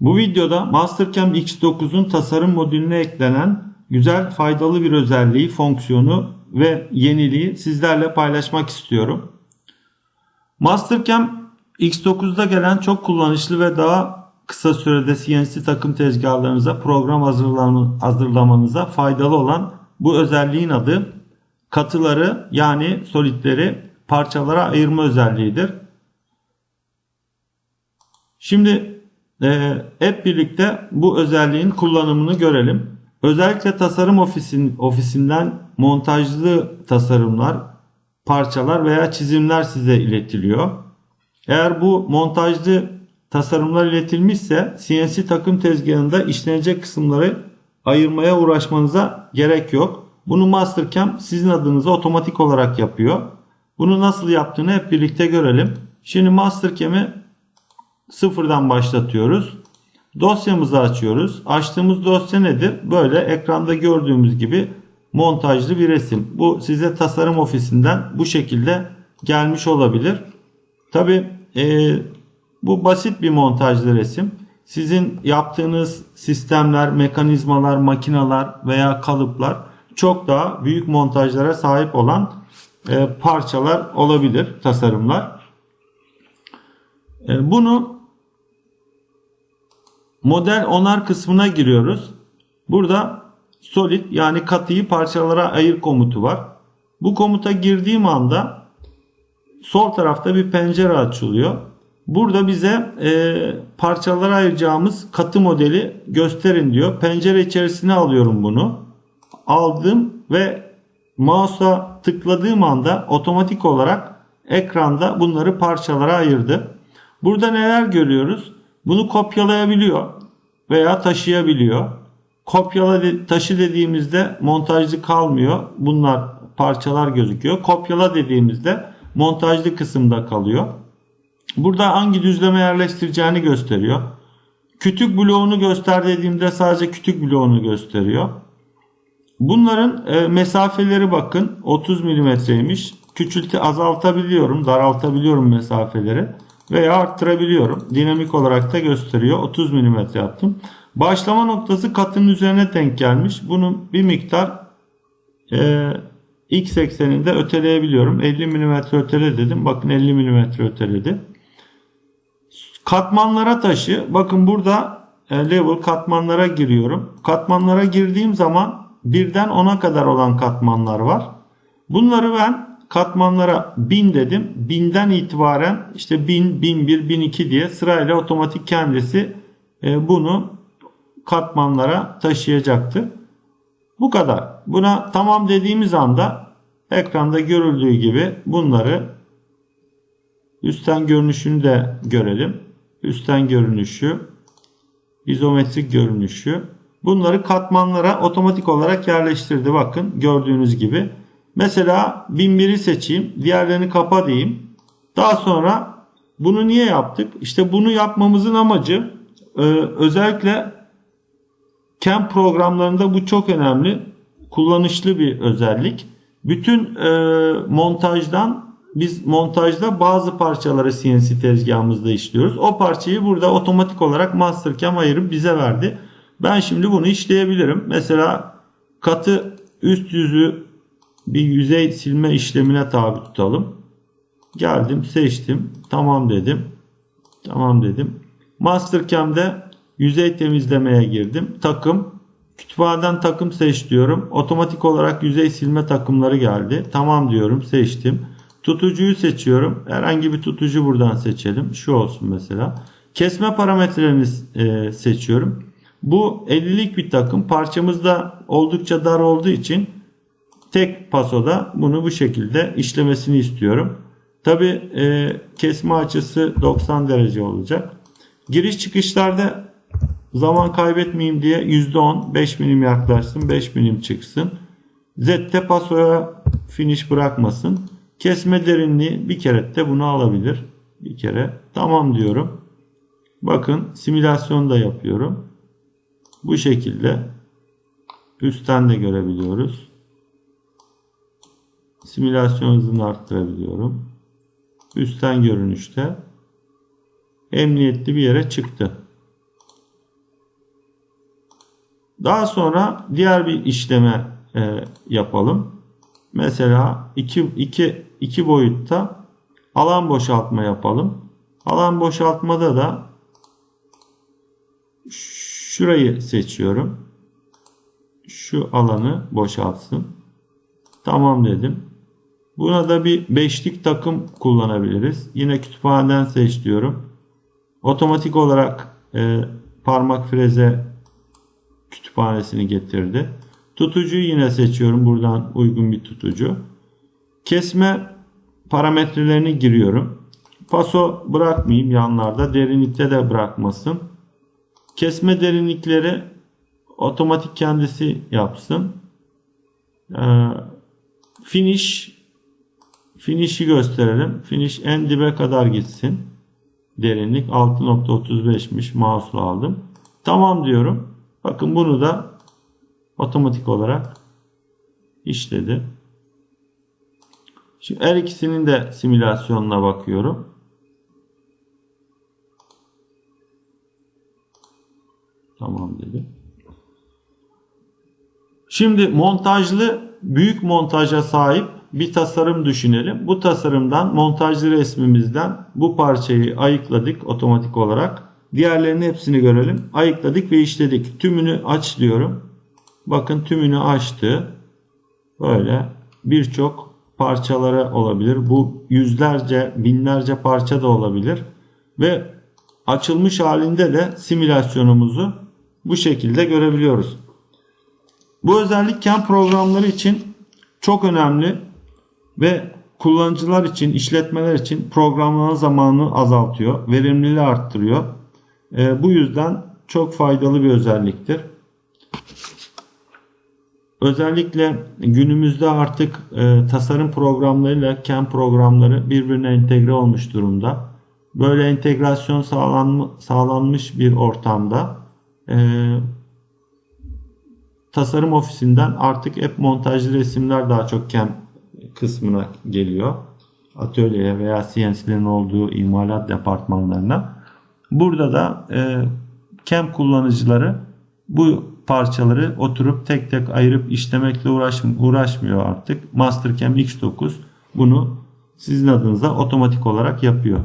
Bu videoda Mastercam X9'un tasarım modülüne eklenen güzel faydalı bir özelliği, fonksiyonu ve yeniliği sizlerle paylaşmak istiyorum. Mastercam X9'da gelen çok kullanışlı ve daha kısa sürede CNC takım tezgahlarınıza program hazırlama- hazırlamanıza faydalı olan bu özelliğin adı katıları yani solidleri parçalara ayırma özelliğidir. Şimdi hep birlikte bu özelliğin kullanımını görelim. Özellikle tasarım ofisin, ofisinden montajlı tasarımlar, parçalar veya çizimler size iletiliyor. Eğer bu montajlı tasarımlar iletilmişse CNC takım tezgahında işlenecek kısımları ayırmaya uğraşmanıza gerek yok. Bunu Mastercam sizin adınıza otomatik olarak yapıyor. Bunu nasıl yaptığını hep birlikte görelim. Şimdi Mastercam'i sıfırdan başlatıyoruz. Dosyamızı açıyoruz. Açtığımız dosya nedir? Böyle ekranda gördüğümüz gibi montajlı bir resim. Bu size tasarım ofisinden bu şekilde gelmiş olabilir. Tabi bu basit bir montajlı resim. Sizin yaptığınız sistemler, mekanizmalar, makineler veya kalıplar çok daha büyük montajlara sahip olan e, parçalar olabilir, tasarımlar. E, bunu model onar kısmına giriyoruz. Burada solid yani katıyı parçalara ayır komutu var. Bu komuta girdiğim anda sol tarafta bir pencere açılıyor. Burada bize e, parçalara ayıracağımız katı modeli gösterin diyor. Pencere içerisine alıyorum bunu. Aldım ve mouse'a tıkladığım anda otomatik olarak ekranda bunları parçalara ayırdı. Burada neler görüyoruz? Bunu kopyalayabiliyor veya taşıyabiliyor. Kopyala taşı dediğimizde montajlı kalmıyor. Bunlar parçalar gözüküyor. Kopyala dediğimizde montajlı kısımda kalıyor. Burada hangi düzleme yerleştireceğini gösteriyor. Kütük bloğunu göster dediğimde sadece kütük bloğunu gösteriyor. Bunların e, mesafeleri bakın 30 milimetreymiş. Küçültü azaltabiliyorum, daraltabiliyorum mesafeleri veya arttırabiliyorum. Dinamik olarak da gösteriyor. 30 milimetre yaptım. Başlama noktası katın üzerine denk gelmiş. Bunu bir miktar e, x ekseninde öteleyebiliyorum. 50 milimetre ötele dedim. Bakın 50 milimetre öteledi. Katmanlara taşı. Bakın burada e, level katmanlara giriyorum. Katmanlara girdiğim zaman birden 10'a kadar olan katmanlar var. Bunları ben katmanlara 1000 dedim. 1000'den itibaren işte 1000, 1001, 1002 diye sırayla otomatik kendisi e, bunu katmanlara taşıyacaktı. Bu kadar. Buna tamam dediğimiz anda ekranda görüldüğü gibi bunları üstten görünüşünü de görelim. Üstten görünüşü, izometrik görünüşü. Bunları katmanlara otomatik olarak yerleştirdi. Bakın gördüğünüz gibi. Mesela 1001'i seçeyim. Diğerlerini kapa diyeyim. Daha sonra bunu niye yaptık? İşte bunu yapmamızın amacı e, özellikle CAM programlarında bu çok önemli. Kullanışlı bir özellik. Bütün e, montajdan biz montajda bazı parçaları CNC tezgahımızda işliyoruz. O parçayı burada otomatik olarak Mastercam ayırıp bize verdi. Ben şimdi bunu işleyebilirim. Mesela katı üst yüzü bir yüzey silme işlemine tabi tutalım. Geldim seçtim. Tamam dedim. Tamam dedim. Mastercam'de yüzey temizlemeye girdim. Takım. Kütüphaneden takım seç diyorum. Otomatik olarak yüzey silme takımları geldi. Tamam diyorum seçtim. Tutucuyu seçiyorum. Herhangi bir tutucu buradan seçelim. Şu olsun mesela. Kesme parametrelerini e, seçiyorum. Bu 50'lik bir takım. Parçamız da oldukça dar olduğu için tek pasoda bunu bu şekilde işlemesini istiyorum. Tabi e, kesme açısı 90 derece olacak. Giriş çıkışlarda zaman kaybetmeyeyim diye %10 5 milim yaklaşsın 5 milim çıksın. Z'te pasoya finish bırakmasın. Kesme derinliği bir kere de bunu alabilir. Bir kere tamam diyorum. Bakın simülasyon da yapıyorum. Bu şekilde üstten de görebiliyoruz. Simülasyon hızını arttırabiliyorum. Üstten görünüşte emniyetli bir yere çıktı. Daha sonra diğer bir işleme e, yapalım. Mesela iki, iki, iki boyutta alan boşaltma yapalım. Alan boşaltmada da şurayı seçiyorum. Şu alanı boşaltsın. Tamam dedim. Buna da bir beşlik takım kullanabiliriz. Yine kütüphaneden seç diyorum. Otomatik olarak e, parmak freze kütüphanesini getirdi. Tutucuyu yine seçiyorum. Buradan uygun bir tutucu. Kesme parametrelerini giriyorum. Paso bırakmayayım yanlarda. Derinlikte de bırakmasın. Kesme derinlikleri otomatik kendisi yapsın. Ee, finish finish'i gösterelim. Finish en dibe kadar gitsin. Derinlik 6.35'miş. Mouse'la aldım. Tamam diyorum. Bakın bunu da otomatik olarak işledi. Şimdi her ikisinin de simülasyonuna bakıyorum. Tamam dedi. Şimdi montajlı büyük montaja sahip bir tasarım düşünelim. Bu tasarımdan montajlı resmimizden bu parçayı ayıkladık otomatik olarak. Diğerlerinin hepsini görelim. Ayıkladık ve işledik. Tümünü aç diyorum. Bakın tümünü açtı. Böyle birçok parçaları olabilir. Bu yüzlerce, binlerce parça da olabilir. Ve açılmış halinde de simülasyonumuzu bu şekilde görebiliyoruz. Bu özellik CAM programları için çok önemli ve kullanıcılar için, işletmeler için programlama zamanını azaltıyor, verimliliği arttırıyor. E, bu yüzden çok faydalı bir özelliktir. Özellikle günümüzde artık e, tasarım programlarıyla CAM programları birbirine entegre olmuş durumda. Böyle entegrasyon sağlanma, sağlanmış bir ortamda e, tasarım ofisinden artık hep montajlı resimler daha çok CAM kısmına geliyor. Atölyeye veya CNC'lerin olduğu imalat departmanlarına. Burada da e, CAM kullanıcıları bu parçaları oturup tek tek ayırıp işlemekle uğraş, uğraşmıyor artık. Mastercam X9 bunu sizin adınıza otomatik olarak yapıyor.